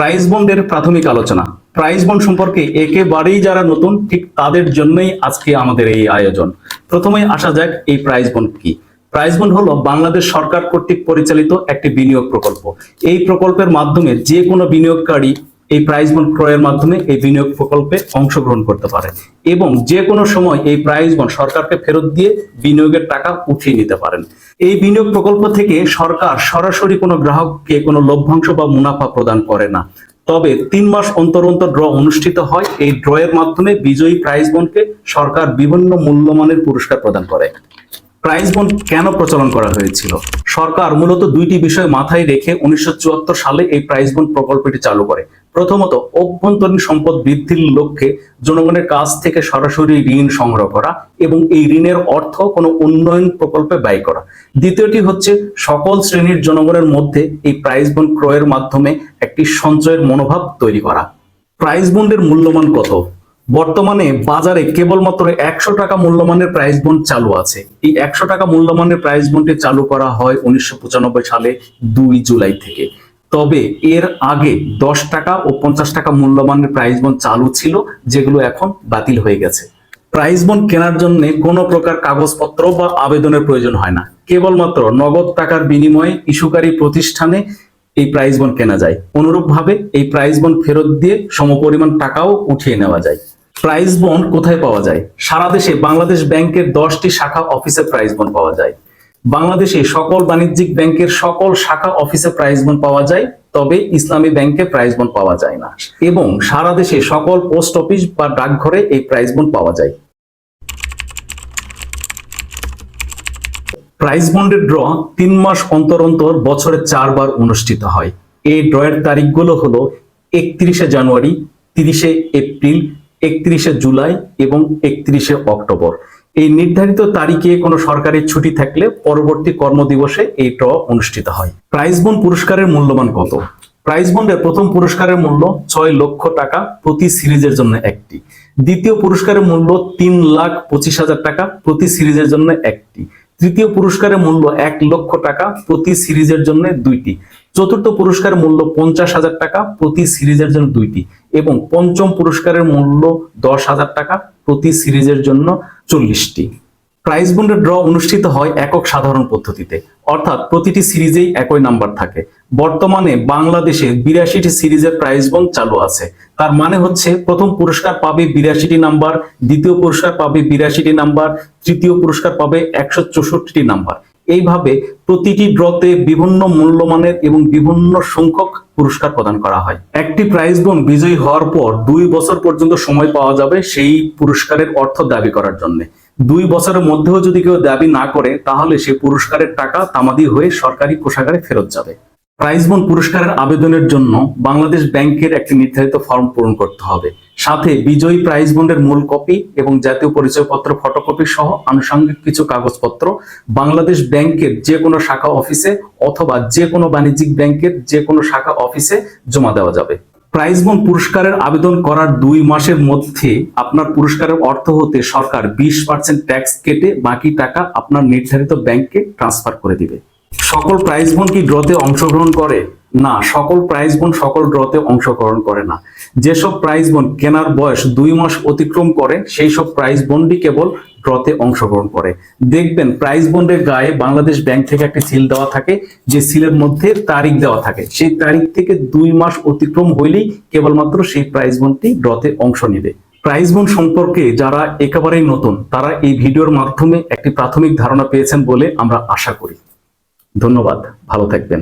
Price বন্ডের প্রাথমিক আলোচনা। প্রাইস বন্ড সম্পর্কে একেবারেই যারা নতুন, ঠিক তাদের জন্যই আজকে আমাদের এই আয়োজন। প্রথমে আসা যাক এই প্রাইস বন্ড কি। প্রাইস বন্ড হলো বাংলাদেশ সরকার কর্তৃক পরিচালিত একটি বিনিয়োগ প্রকল্প। এই প্রকল্পের মাধ্যমে যে কোনো বিনিয়োগকারী এই প্রাইজ বন্ড ক্রয়ের মাধ্যমে এই বিনিয়োগ প্রকল্পে অংশগ্রহণ করতে পারে এবং যে কোনো সময় এই প্রাইজ বন্ড সরকারকে ফেরত দিয়ে বিনিয়োগের টাকা উঠিয়ে নিতে পারেন। এই বিনিয়োগ প্রকল্প থেকে সরকার সরাসরি কোনো গ্রাহককে কোনো লভ্যাংশ বা মুনাফা প্রদান করে না। তবে তিন মাস অন্তর অন্তর ড্র অনুষ্ঠিত হয়। এই ড্র এর মাধ্যমে বিজয়ী প্রাইজ বন্ডকে সরকার বিভিন্ন মূল্যমানের পুরস্কার প্রদান করে। প্রাইজ বন্ড কেন প্রচলন করা হয়েছিল? সরকার মূলত দুইটি বিষয় মাথায় রেখে উনিশশো চুয়াত্তর সালে এই প্রাইজ বন্ড প্রকল্পটি চালু করে। প্রথমত অভ্যন্তরীণ সম্পদ বৃদ্ধির লক্ষ্যে জনগণের কাছ থেকে সরাসরি ঋণ সংগ্রহ করা এবং এই ঋণের অর্থ কোনো উন্নয়ন প্রকল্পে ব্যয় করা। দ্বিতীয়টি হচ্ছে সকল শ্রেণির জনগণের মধ্যে এই প্রাইস বন্ড ক্রয়ের মাধ্যমে একটি সঞ্চয়ের মনোভাব তৈরি করা। প্রাইস বন্ডের মূল্যমান কত? বর্তমানে বাজারে কেবলমাত্র একশো টাকা মূল্যমানের প্রাইস বন্ড চালু আছে। এই একশো টাকা মূল্যমানের প্রাইস বন্ডটি চালু করা হয় উনিশশো পঁচানব্বই সালে দুই জুলাই থেকে। তবে এর আগে দশ টাকা ও পঞ্চাশ টাকা মূল্যমানের প্রাইস বন্ড চালু ছিল, যেগুলো এখন বাতিল হয়ে গেছে। প্রাইস বন্ড কেনার জন্য কোনো প্রকার কাগজপত্র বা আবেদনের প্রয়োজন হয় না। কেবলমাত্র নগদ টাকার বিনিময়ে ইস্যুকারী প্রতিষ্ঠানে এই প্রাইস বন্ড কেনা যায়। অনুরূপভাবে এই প্রাইস বন্ড ফেরত দিয়ে সমপরিমাণ টাকাও উঠিয়ে নেওয়া যায়। প্রাইস বন্ড কোথায় পাওয়া যায়? সারা দেশে বাংলাদেশ ব্যাংকের দশটি শাখা অফিসে প্রাইস বন্ড পাওয়া যায়। বাংলাদেশে সকল বাণিজ্যিক ব্যাংকের সকল শাখা অফিসে প্রাইজ বন্ড পাওয়া যায়, তবে ইসলামী ব্যাংকে প্রাইজ বন্ড পাওয়া যায় না। এবং সারা দেশে সকল পোস্ট অফিস বা ডাকঘরে এই প্রাইস বন্ড পাওয়া যায়। প্রাইস বন্ডের ড্র তিন মাস অন্তর অন্তর বছরে চারবার অনুষ্ঠিত হয়। এই ড্রয়ের তারিখগুলো হলো একত্রিশে জানুয়ারি, তিরিশে এপ্রিল, একত্রিশে জুলাই এবং একত্রিশে অক্টোবর। এই নির্ধারিত তারিখে কোনো সরকারি ছুটি থাকলে পরবর্তী কর্মদিবসে এই ড্র অনুষ্ঠিত হয়। প্রাইজ বোন পুরস্কারের মূল্যমান কত? প্রাইজ বন্ডের প্রথম পুরস্কারের মূল্য ছয় লক্ষ টাকা প্রতি সিরিজের জন্য একটি। দ্বিতীয় পুরস্কারের মূল্য তিন লাখ পঁচিশ হাজার টাকা প্রতি সিরিজের জন্য একটি। তৃতীয় পুরস্কারের মূল্য এক লক্ষ টাকা প্রতি সিরিজের জন্য দুইটি। চতুর্থ পুরস্কারের মূল্য পঞ্চাশ হাজার টাকা প্রতি সিরিজের জন্য দুইটি এবং পঞ্চম পুরস্কারের মূল্য দশ হাজার টাকা প্রতি সিরিজের জন্য চল্লিশটি। প্রাইজ বন্ডের ড্র অনুষ্ঠিত হয় একক সাধারণ পদ্ধতিতে। অর্থাৎ প্রতিটি সিরিজেই একই নাম্বার থাকে। বর্তমানে বাংলাদেশে বিরাশিটি সিরিজের প্রাইজ বন্ড চালু আছে। তার মানে হচ্ছে প্রথম পুরস্কার পাবে বিরাশিটি নাম্বার দ্বিতীয় পুরস্কার পাবে বিরাশিটি নাম্বার তৃতীয় পুরস্কার পাবে একশো চৌষট্টিটি নাম্বার এইভাবে প্রতিটি ড্রতে বিভিন্ন মূল্যমানের এবং বিভিন্ন সংখ্যক পুরস্কার প্রদান করা হয়। একটি প্রাইজ বন্ড বিজয়ী হওয়ার পর দুই বছর পর্যন্ত সময় পাওয়া যাবে সেই পুরস্কারের অর্থ দাবি করার জন্য। দুই বছরের মধ্যেও যদি কেউ দাবি না করে, তাহলে সে পুরস্কারের টাকা তামাদি হয়ে সরকারি কোষাগারে ফেরত যাবে। প্রাইজ বন্ড পুরস্কারের আবেদনের জন্য বাংলাদেশ ব্যাংকের একটি নির্ধারিত ফর্ম পূরণ করতে হবে। সাথে বিজয়ী প্রাইজ বন্ডের মূল কপি এবং জাতীয় পরিচয়পত্র, ফটোকপি সহ আনুষঙ্গিক কিছু কাগজপত্র বাংলাদেশ ব্যাংকের যে কোনো শাখা অফিসে অথবা যে কোনো বাণিজ্যিক ব্যাংকের যে কোনো শাখা অফিসে জমা দেওয়া যাবে। প্রাইজ বন্ড পুরস্কারের আবেদন করার দুই মাসের মধ্যে আপনার পুরস্কারের অর্থ হতে সরকার বিশ পার্সেন্ট ট্যাক্স কেটে বাকি টাকা আপনার নির্ধারিত ব্যাংকে ট্রান্সফার করে দিবে। সকল প্রাইজ বন্ড কি ড্রতে অংশগ্রহণ করে? না, সকল প্রাইজ বন্ড সকল ড্রতে অংশগ্রহণ করে না। যেসব প্রাইজ বন্ড কেনার বয়স দুই মাস অতিক্রম করে সেই সব প্রাইজ বন্ডই কেবল ড্রতে অংশগ্রহণ করে। দেখবেন প্রাইজ বন্ডের গায়ে বাংলাদেশ ব্যাংক থেকে একটি সিল দেওয়া থাকে, যে সিলের মধ্যে তারিখ দেওয়া থাকে। সেই তারিখ থেকে দুই মাস অতিক্রম হইলেই কেবলমাত্র সেই প্রাইজ বন্ডটি ড্রতে অংশ নেবে। প্রাইজ বন্ড সম্পর্কে যারা একেবারেই নতুন, তারা এই ভিডিওর মাধ্যমে একটি প্রাথমিক ধারণা পেয়েছেন বলে আমরা আশা করি। ধন্যবাদ, ভালো থাকবেন।